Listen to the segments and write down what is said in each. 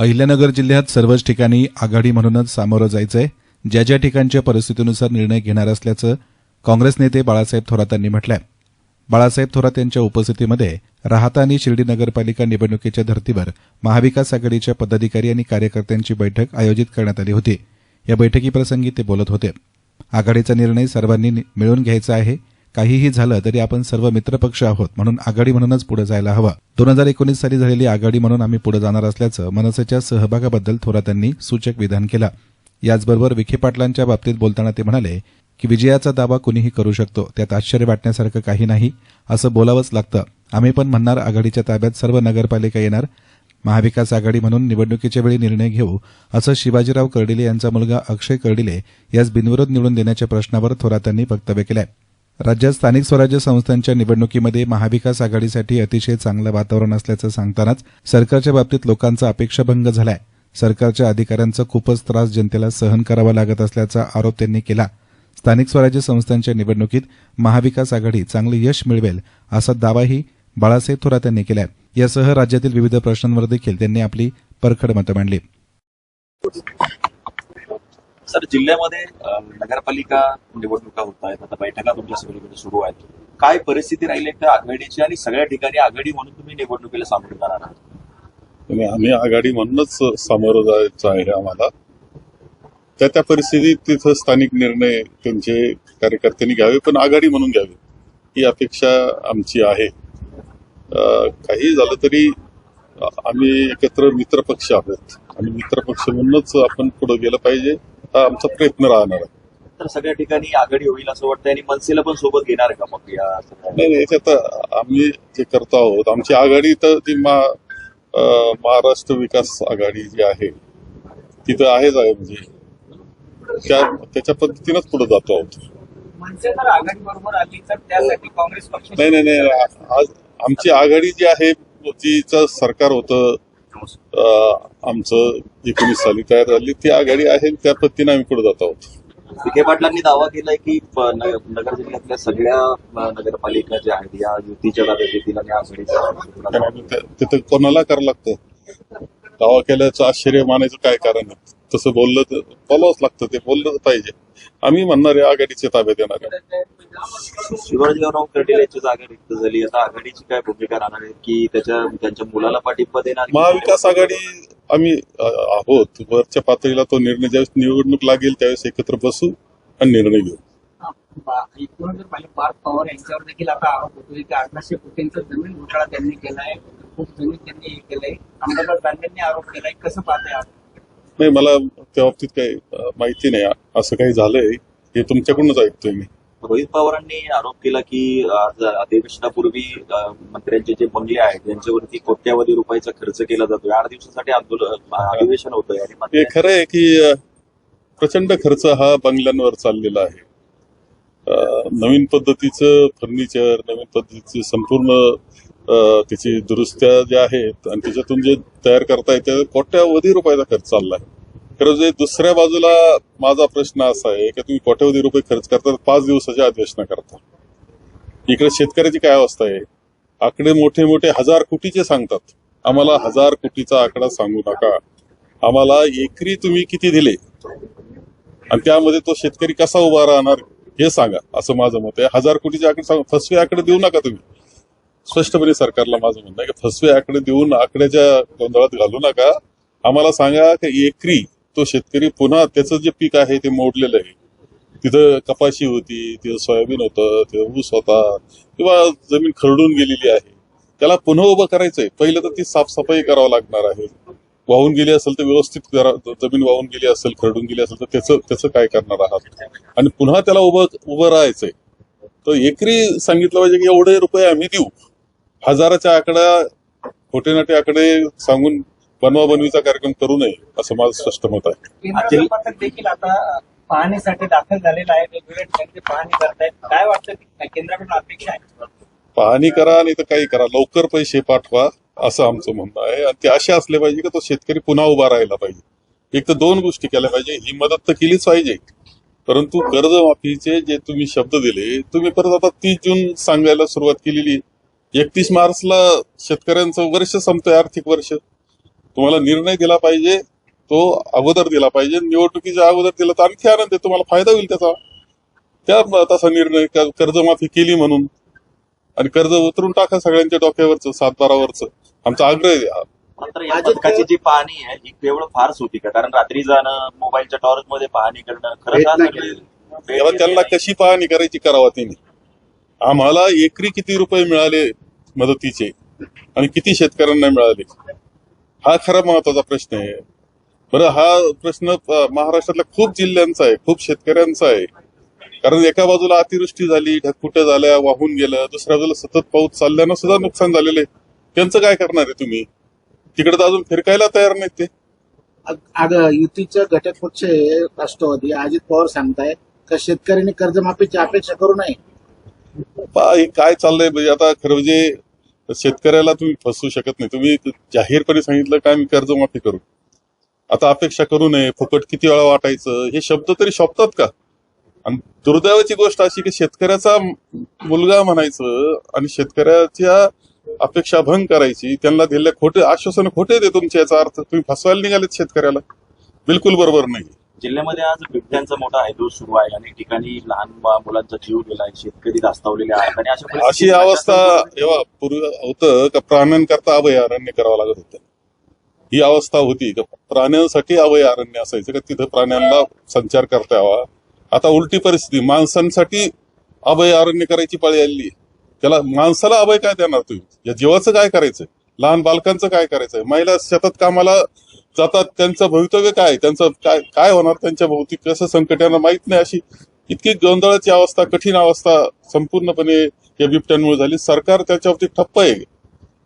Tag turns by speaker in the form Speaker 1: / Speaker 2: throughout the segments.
Speaker 1: अहिल्यानगर जिल्ह्यात सर्वच ठिकाणी आघाडी म्हणूनच सामोरं जायचंय. ज्या ज्या ठिकाणच्या परिस्थितीनुसार निर्णय घेणार असल्याचं काँग्रेस नेते बाळासाहेब थोरात यांनी म्हटलंय. बाळासाहेब थोरात यांच्या उपस्थितीमध्ये राहता आणि शिर्डी नगरपालिका निवडणुकीच्या धर्तीवर महाविकास आघाडीच्या पदाधिकारी आणि कार्यकर्त्यांची बैठक आयोजित करण्यात आली होती. या बैठकीप्रसंगी ते बोलत होते. आघाडीचा निर्णय सर्वांनी मिळून घ्यायचा आहे. काहीही झालं तरी आपण सर्व मित्रपक्ष आहोत म्हणून आघाडी म्हणूनच पुढे जायला हवं. दोन हजार एकोणीस साली झालेली आघाडी म्हणून आम्ही पुढे जाणार असल्याचं मनसेच्या सहभागाबद्दल थोरात यांनी सूचक विधान केलं. याचबरोबर विखे पाटलांच्या बाबतीत बोलताना ते म्हणाले की विजयाचा दावा कुणीही करू शकतो. त्यात आश्चर्य वाटण्यासारखं काही नाही. असं बोलावंच लागतं. आम्ही पण म्हणणार आघाडीच्या ताब्यात सर्व नगरपालिका येणार. महाविकास आघाडी म्हणून निवडणुकीच्या वेळी निर्णय घेऊ असं शिवाजीराव कर्डिले यांचा मुलगा अक्षय कर्डिले यास बिनविरोध निवडून देण्याच्या प्रश्नावर थोरात यांनी वक्तव्य आहे राज्यात स्थानिक स्वराज्य संस्थांच्या निवडणुकीमध्ये महाविकास आघाडीसाठी अतिशय चांगलं वातावरण असल्याचं सांगतानाच सरकारच्या बाबतीत लोकांचा अपेक्षाभंग झालाय. सरकारच्या अधिकाऱ्यांचा खूपच त्रास जनतेला सहन करावा लागत असल्याचा आरोप त्यांनी केला. स्थानिक स्वराज्य संस्थांच्या निवडणुकीत महाविकास आघाडी चांगलं यश मिळवेल असा दावाही बाळासाहेब थोरात यांनी केलाय. यासह राज्यातील विविध प्रश्नांवर देखील त्यांनी आपली परखड मतं मांडली.
Speaker 2: सर जिल्ह्यामध्ये नगरपालिका निवडणुका होत आहेत आता बैठका तुमच्या सगळीकडे सुरू आहेत. काय परिस्थिती राहिली एकदा आघाडीची आणि सगळ्या ठिकाणी आघाडी म्हणून तुम्ही निवडणुकीला सामोरे जाणार आहात?
Speaker 3: आम्ही आघाडी म्हणूनच सामोरं जायचं आहे आम्हाला. त्या त्या परिस्थितीत तिथं स्थानिक निर्णय त्यांचे कार्यकर्त्यांनी घ्यावे पण आघाडी म्हणून घ्यावी ही अपेक्षा आमची आहे. काही झालं तरी आम्ही एकत्र मित्रपक्ष आहोत. आणि मित्रपक्ष म्हणूनच आपण पुढे गेलं पाहिजे. हा आमचा प्रयत्न राहणार आहे.
Speaker 2: तर सगळ्या ठिकाणी आघाडी होईल असं वाटतं आणि मनसेला पण सोबत घेणार का मग या
Speaker 3: नाही नाही याच्यात आम्ही जे करतो आहोत आमची आघाडी तर ती मा अं, महाराष्ट्र विकास आघाडी जी आहे तिथं आहेच आहे म्हणजे. त्या त्याच्या पद्धतीनंच पुढे जातो आहोत.
Speaker 4: मनसे जर आघाडी बरोबर आली तर त्यासाठी काँग्रेस पक्ष
Speaker 3: नाही नाही नाही आज आमची आघाडी जी आहे तिचं सरकार होतं आमचं एकोणीस साली तयार झाली. ती आघाडी आहे त्या पद्धतीने आम्ही पुढे जात आहोत.
Speaker 2: विखे पाटलांनी दावा केलाय की नगर जिल्ह्यातल्या सगळ्या नगरपालिका ज्या आहेत या युतीच्या ताब्यात येतील आणि
Speaker 3: तिथं कोणाला करावं लागतं? दावा केल्याचं आश्चर्य मानायचं काय कारण आहे? तसं बोललं तर बोलावंच लागतं ते बोललं पाहिजे. आम्ही म्हणणार आहे आघाडीच्या ताब्यात येणार आहे.
Speaker 2: शिवाजीराव कर्डिल यांची जागा रिक्त झाली. आता आघाडीची काय भूमिका राहणार आहे की त्याच्या त्यांच्या मुलाला पाठिंबा देणार
Speaker 3: महाविकास आघाडी आम्ही आहोत. वरच्या पातळीला तो निर्णय ज्यावेळेस निवडणूक लागेल त्यावेळेस एकत्र बसू आणि निर्णय घेऊ.
Speaker 4: एकूण जर पाहिलं पार्थ पवार यांच्यावर देखील आता आरोप होतोय की अठराशे कोटींचा जमीन घोटाळा त्यांनी केलाय. खूप जमीन त्यांनी हे केलंय. अंबादास दानवेंनी आरोप केलाय. कसं पाहताय?
Speaker 3: नाही मला त्या बाबतीत काही माहिती नाही. असं काही झालंय हे तुमच्याकडूनच ऐकतोय मी.
Speaker 2: रोहित पवारांनी आरोप केला की आज अधिवेशनापूर्वी मंत्र्यांचे जे बंगले आहेत त्यांच्यावरती कोट्यावधी रुपयाचा खर्च केला जातो आठ दिवसासाठी आंदोलन अधिवेशन होतंय आणि
Speaker 3: हे खरं आहे की प्रचंड खर्च हा बंगल्यांवर चाललेला आहे. नवीन पद्धतीचं फर्निचर नवीन पद्धतीची संपूर्ण त्याची दुरुस्त्या ज्या आहेत आणि त्याच्यातून जे तयार करता येते कोट्यावधी रुपयाचा खर्च चाललाय. खरं जे दुसऱ्या बाजूला माझा प्रश्न असा आहे की तुम्ही कोट्यावधी रुपये खर्च करता पाच दिवसाच्या अधिवेशना करता. इकडे शेतकऱ्याची काय अवस्था आहे? आकडे मोठे मोठे हजार कोटीचे सांगतात. आम्हाला हजार कोटीचा आकडा सांगू नका. आम्हाला एकरी तुम्ही किती दिले? आणि त्यामध्ये तो शेतकरी कसा उभा राहणार हे सांगा असं माझं मत आहे. हजार कोटीचे आकडे सांगू फसवे आकडे देऊ नका तुम्ही. स्पष्टपणे सरकारला माझं म्हणणं आहे की फसवे आकडे देऊन आकड्याच्या गोंधळात घालू नका. आम्हाला सांगा की एकरी तो शेतकरी पुन्हा त्याचं जे पीक आहे ते मोडलेलं आहे. तिथं कपाशी होती तिथं सोयाबीन होतं तिथं ऊस होता किंवा जमीन खरडून गेलेली आहे. त्याला पुन्हा उभं करायचंय. पहिलं तर ती साफसफाई करावं लागणार आहे. वाहून गेली असेल तर व्यवस्थित जमीन वाहून गेली असेल खरडून गेली असेल तर त्याचं त्याचं काय करणार आहात? आणि पुन्हा त्याला उभं उभं राहायचंय. तर एकरी सांगितलं पाहिजे की एवढे रुपये आम्ही देऊ. हजाराच्या आकडा खोटे नाटे आकडे सांगून बनवा बनवीचा कार्यक्रम करू नये असं माझं स्पष्ट मत आहे.
Speaker 4: देखील आता पाहणीसाठी दाखल झालेलं आहे. पाहणी करतायत. काय वाटतं? की केंद्राकडून अपेक्षा आहे?
Speaker 3: पाहणी करा नाही तर काही करा. लवकर पैसे पाठवा असं आमचं म्हणणं आहे. आणि ते असे असले पाहिजे की तो शेतकरी पुन्हा उभा राहायला पाहिजे. एक तर दोन गोष्टी केल्या पाहिजे. ही मदत तर केलीच पाहिजे. परंतु कर्जमाफीचे जे तुम्ही शब्द दिले तुम्ही परत आता तीस जून सांगायला सुरुवात केलेली एकतीस मार्चला शेतकऱ्यांचं वर्ष संपतंय आर्थिक वर्ष. तुम्हाला निर्णय दिला पाहिजे तो अगोदर दिला पाहिजे. निवडणुकीच्या अगोदर दिला तर आणखी आनंद आहे तुम्हाला फायदा होईल त्याचा. त्या तसा निर्णय कर्जमाफी केली म्हणून. आणि कर्ज उतरून टाका सगळ्यांच्या डोक्यावरचं सातबारावरचं. आमचा आग्रह आहे.
Speaker 2: मात्र या
Speaker 4: अजित
Speaker 2: पथकाची जी पाहणी आहे ही केवळ फारच होती का कारण रात्री जाणं मोबाईलच्या टॉर्च मध्ये पाहणी करणं घेतली
Speaker 3: त्यांना. कशी पाहणी करायची करावा तिने? आम्हाला एकरी किती रुपये मिळाले मदतीचे आणि किती शेतकऱ्यांना मिळाले? हा खरा महत्त्वाचा प्रश्न आहे. बरं हा प्रश्न महाराष्ट्रातल्या खूप जिल्ह्यांचा आहे खूप शेतकऱ्यांचा आहे. कारण एका बाजूला अतिवृष्टी झाली ढगफुट्या झाल्या वाहून गेलं दुसऱ्या बाजूला सतत पाऊस चालल्यानं सुद्धा नुकसान झालेलं आहे. त्यांचं काय करणार आहे तुम्ही? तिकडे तर अजून फिरकायला तयार नाहीत ते.
Speaker 5: अगं युतीचे घटक पक्ष राष्ट्रवादी अजित पवार सांगताय का शेतकऱ्यांनी कर्जमाफीची अपेक्षा करू नये?
Speaker 3: हे काय चाललंय? म्हणजे आता खरं म्हणजे शेतकऱ्याला तुम्ही फसवू शकत नाही. तुम्ही जाहीरपणे सांगितलं काय मी कर्जमाफी करू. आता अपेक्षा करू नये फुकट किती वेळा वाटायचं हे शब्द तरी शोभतात का? आणि दुर्दैवाची गोष्ट अशी की शेतकऱ्याचा मुलगा म्हणायचं आणि शेतकऱ्याच्या अपेक्षा भंग करायची त्यांना दिलेल्या खोटे आश्वासन खोटे दे तुमचे याचा अर्थ तुम्ही फसवायला निघालेत शेतकऱ्याला. बिलकुल बरोबर नाही.
Speaker 2: जिल्ह्यामध्ये आज बिबट्यांचा मोठा हैदोस सुरू आहे. अनेक ठिकाणी लहान मुलांचा जीव गेलाय शेतकरी धास्तावलेले आहेत. आणि अशा
Speaker 3: अशी अवस्था पूर्वी होतं का प्राण्यांकरता अभयारण्य करावं लागत होतं? ही अवस्था होती का प्राण्यांसाठी अभयारण्य असायचं का तिथं प्राण्यांना संचार करता यावा? आता उलटी परिस्थिती माणसांसाठी अभयारण्य करायची पाळी आली त्याला माणसाला अभय काय देणार तुम्ही? या जीवाचं काय करायचं लहान बालकांचं काय करायचंय? महिला शेतात कामाला जातात त्यांचं भवितव्य काय? त्यांचं काय काय होणार त्यांच्या भोवती कसं संकट यांना माहीत नाही अशी इतकी गोंधळाची अवस्था कठीण अवस्था संपूर्णपणे या बिबट्यांमुळे झाली. सरकार त्याच्यावरती ठप्प आहे.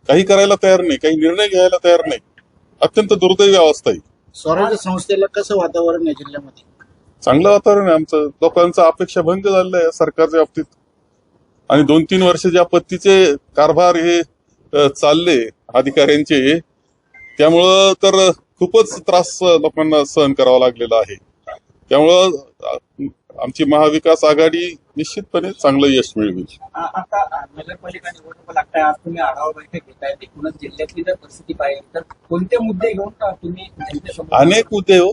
Speaker 3: काही करायला तयार नाही काही निर्णय घ्यायला तयार नाही. अत्यंत दुर्दैवी अवस्था आहे.
Speaker 5: स्वराज्य संस्थेला कसं वातावरण आहे जिल्ह्यामध्ये?
Speaker 3: चांगलं वातावरण आहे आमचं. लोकांचा अपेक्षा भंग झालेला आहे सरकारच्या बाबतीत. आणि दोन तीन वर्ष ज्या पद्धतीचे कारभार हे चालले अधिकाऱ्यांचे त्यामुळं तर खूपच त्रास लोकांना सहन करावा लागलेला आहे. त्यामुळं आमची महाविकास आघाडी निश्चितपणे चांगलं यश मिळवेल.
Speaker 4: आ- आता नगरपालिका निवडणुका लागताय आज तुम्ही आढावा बैठक घेताय एकूणच जिल्ह्यातली जर परिस्थिती पाहिजे तर कोणते मुद्दे घेऊन का तुम्ही जनतेसमोर
Speaker 3: अनेक मुद्दे हो.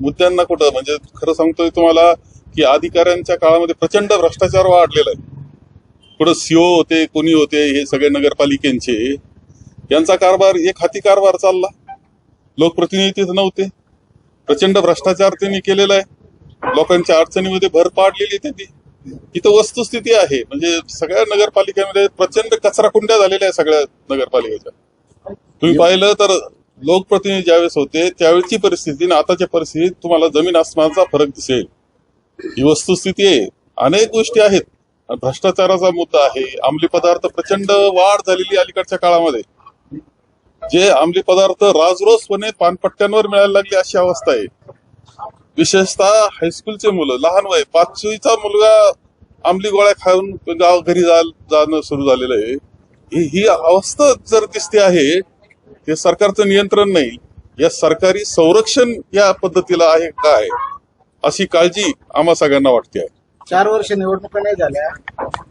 Speaker 3: मुद्द्यांना कुठं म्हणजे खरं सांगतोय तुम्हाला की अधिकाऱ्यांच्या काळामध्ये प्रचंड भ्रष्टाचार वाढलेला आहे. कुठं सीओ होते कोणी होते हे सगळे नगरपालिकेचे. यांचा कारभार एक हाती कारभार चालला. लोकप्रतिनिधीच नव्हते. प्रचंड भ्रष्टाचार त्यांनी केलेला आहे. लोकांच्या अडचणीमध्ये भर पाडलेली त्यांनी. इथं वस्तुस्थिती आहे. म्हणजे सगळ्या नगरपालिकेमध्ये प्रचंड कचरा कुंड्या झालेल्या आहे सगळ्या नगरपालिकेच्या. तुम्ही पाहिलं तर लोकप्रतिनिधी ज्यावेळेस होते त्यावेळची परिस्थिती आणि आताच्या परिस्थितीत तुम्हाला जमीन आसमानाचा फरक दिसेल. ही वस्तुस्थिती आहे. अनेक गोष्टी आहेत. भ्रष्टाचाराचा मुद्दा आहे. अंमली पदार्थ प्रचंड वाढ झालेली अलीकडच्या काळामध्ये. जे अंमली पदार्थ राजरोसपणे पानपट्ट्यांवर मिळायला लागले अशी अवस्था आहे. विशेषतः हायस्कूलचे मुलं लहान वय पाचवीचा मुलगा अंमली गोळ्या खाऊन गाव घरी जाणं सुरू झालेलं आहे. ही- ही अवस्था जर दिसते आहे हे सरकारचं नियंत्रण नाही. या सरकारी संरक्षण या पद्धतीला आहे काय? अशी काळजी आम्हा सगळ्यांना वाटते आहे.
Speaker 5: चार वर्ष निवडणुका नाही झाल्या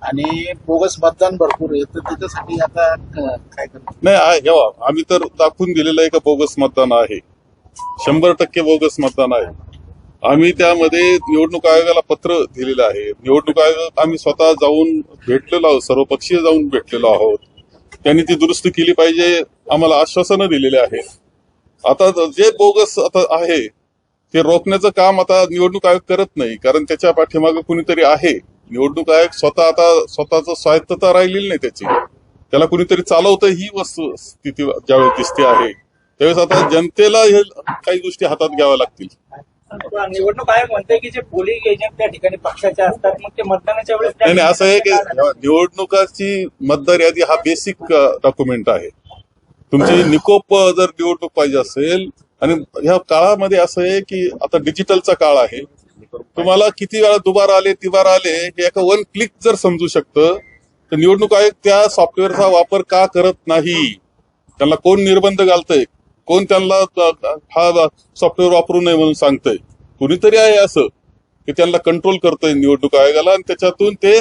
Speaker 5: आणि बोगस मतदान भरपूर आहे. तर त्याच्यासाठी आता काय करणार?
Speaker 3: नाही आहे जेव्हा आम्ही तर दाखवून दिलेलं आहे का बोगस मतदान आहे? शंभर टक्के बोगस मतदान आहे. आम्ही त्यामध्ये निवडणूक आयोगाला पत्र दिलेलं आहे. निवडणूक आयोग आम्ही स्वतः जाऊन भेटलेलो आहोत सर्वपक्षीय जाऊन भेटलेलो आहोत. त्यांनी ती दुरुस्ती केली पाहिजे आम्हाला आश्वासनं दिलेले आहेत. आता जे बोगस आता आहे ते रोखण्याचं काम आता निवडणूक आयोग करत नाही कारण त्याच्या पाठीमागे कुणीतरी आहे. निवडणूक आयोग स्वतः आता स्वतःच स्वायत्तता राहिलेली नाही त्याची. त्याला कुणीतरी चालवतं ही वस्तू स्थिती ज्यावेळेस दिसते आहे. त्यावेळेस आता जनतेला हे काही गोष्टी हातात घ्याव्या लागतील.
Speaker 4: निवडणूक आयोग म्हणते की जे पोलिंग एजंट त्या ठिकाणी पक्षाचे असतात मग ते मतदानाच्या वेळेस
Speaker 3: नाही नाही असं आहे की? निवडणुकाची मतदार यादी हा बेसिक डॉक्युमेंट आहे. तुमची निकोप जर निवडणूक पाहिजे असेल आणि ह्या काळामध्ये असं आहे की आता डिजिटलचा काळ आहे. तुम्हाला किती वेळा दुबार आले तिबार आले हे एका वन क्लिक जर समजू शकतं तर निवडणूक आयोग त्या सॉफ्टवेअरचा वापर का करत नाही? त्यांना कोण निर्बंध घालतंय? कोण त्यांना हा सॉफ्टवेअर वापरू नये म्हणून सांगतंय? कुणीतरी आहे असं की त्यांना कंट्रोल करतोय निवडणूक आयोगाला आणि त्याच्यातून ते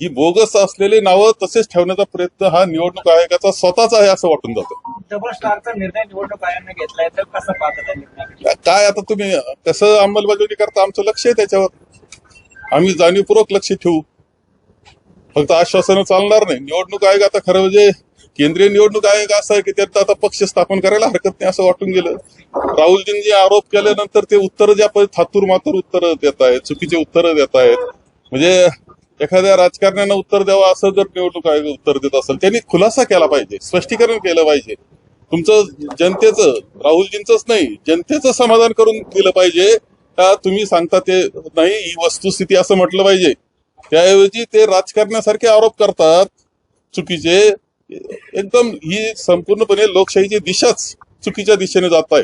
Speaker 3: ही बोगस असलेली नावं तसेच ठेवण्याचा प्रयत्न हा निवडणूक आयोगाचा स्वतःचा आहे असं वाटून जातं.
Speaker 4: डबल स्टारचा निर्णय निवडणूक आयोगाने घेतलाय तर कसं पाहता
Speaker 3: काय आता तुम्ही कसं अंमलबजावणी करता आमचं लक्ष आहे त्याच्यावर. आम्ही जाणीवपूर्वक लक्ष ठेवू. फक्त आश्वासनं चालणार नाही. निवडणूक आयोग आता खरं म्हणजे केंद्रीय निवडणूक आयोग असं आहे की त्यात आता पक्ष स्थापन करायला हरकत नाही असं वाटून गेलं. राहुलजींनी आरोप केल्यानंतर ते उत्तर ज्या थातूर मातूर उत्तर देत आहेत चुकीचे उत्तर देत आहेत. म्हणजे एखाद्या राजकारण्यानं उत्तर द्यावं असं जर निवडणूक आयोग उत्तर देत असेल त्यांनी खुलासा केला पाहिजे स्पष्टीकरण केलं पाहिजे. तुमचं जनतेचं राहुलजींचंच नाही जनतेचं समाधान करून दिलं पाहिजे. का तुम्ही सांगता ते नाही ही वस्तुस्थिती असं म्हटलं पाहिजे. त्याऐवजी ते राजकारण्यासारखे आरोप करतात चुकीचे. एकदम ही संपूर्णपणे लोकशाहीची दिशाच चुकीच्या दिशेने जात आहे.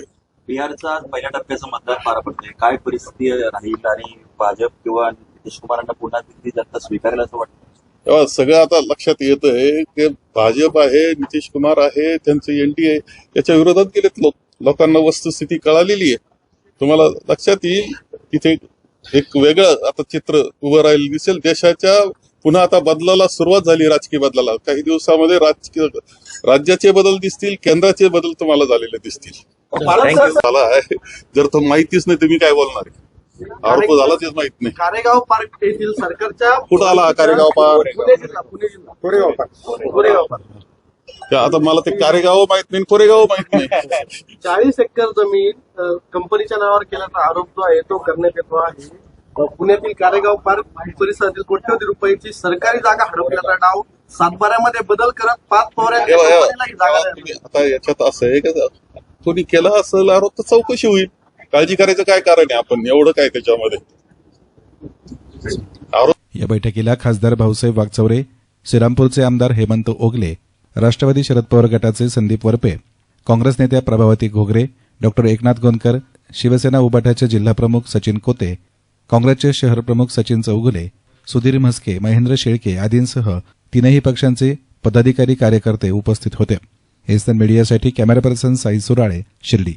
Speaker 2: बिहारचा पहिल्या टप्प्याचं मतदान पार पडतंय. काय परिस्थिती राहील आणि भाजप किंवा नितीश कुमारांना पुन्हा तिथली जनता स्वीकारेल असं वाटतं?
Speaker 3: तेव्हा सगळं आता लक्षात येत आहे की भाजप आहे नितीश कुमार आहे त्यांचं एनडीए याच्या विरोधात गेलेत लोक. लोकांना वस्तुस्थिती कळालेली आहे. तुम्हाला लक्षात येईल तिथे एक वेगळं आता चित्र उभं राहिलं दिसेल. देशाच्या पुन्हा आता बदलाला सुरुवात झाली राजकीय बदलाला. काही दिवसामध्ये राजकीय राज्याचे बदल दिसतील केंद्राचे बदल तुम्हाला झालेले दिसतील.
Speaker 2: थँक्यू
Speaker 3: झाला आहे. जर तो माहितीच नाही तुम्ही काय बोलणार आरोप झाला तेच माहीत नाही.
Speaker 6: कारेगाव पार्क येथील सरकारच्या
Speaker 3: कुठं आला कारेगाव पार
Speaker 6: पुणे जिल्हा. पुणे जिल्हा. कोरेगाव पार्क. कोरेगाव पार्क.
Speaker 3: ते आता मला ते कारेगाव माहीत नाही कोरेगाव माहीत नाही.
Speaker 6: चाळीस एकर जमीन अ, कंपनीच्या नावावर केल्याचा आरोप जो आहे तो करण्यात येतो आहे. अ, पुण्यातील कारेगाव पार्क परिसरातील कोट्यवधी रुपयाची सरकारी जागा हडपल्याचा डाव सातबाऱ्यामध्ये बदल करत पाच कंपनीला ही जागा.
Speaker 3: तुम्ही आता याच्यात असं आहे का कोणी केलं असेल आरोप तर चौकशी होईल. काळजी करायचं काय कारण आहे? आपण एवढं काय त्याच्यामध्ये?
Speaker 1: या बैठकीला खासदार भाऊसाहेब वागचौरे श्रीरामपूरचे आमदार हेमंत ओगले राष्ट्रवादी शरद पवार गटाचे संदीप वरपे काँग्रेस नेत्या प्रभावती घोगरे डॉक्टर एकनाथ गोंदकर शिवसेना उबाठाचे जिल्हाप्रमुख सचिन कोते काँग्रेसचे शहर प्रमुख सचिन चौगुले सुधीर म्हस्के महेंद्र शेळके आदींसह तीनही पक्षांचे पदाधिकारी कार्यकर्ते उपस्थित होते. एसन मीडियासाठी कॅमेरा पर्सन साई सुराळे शिर्डी.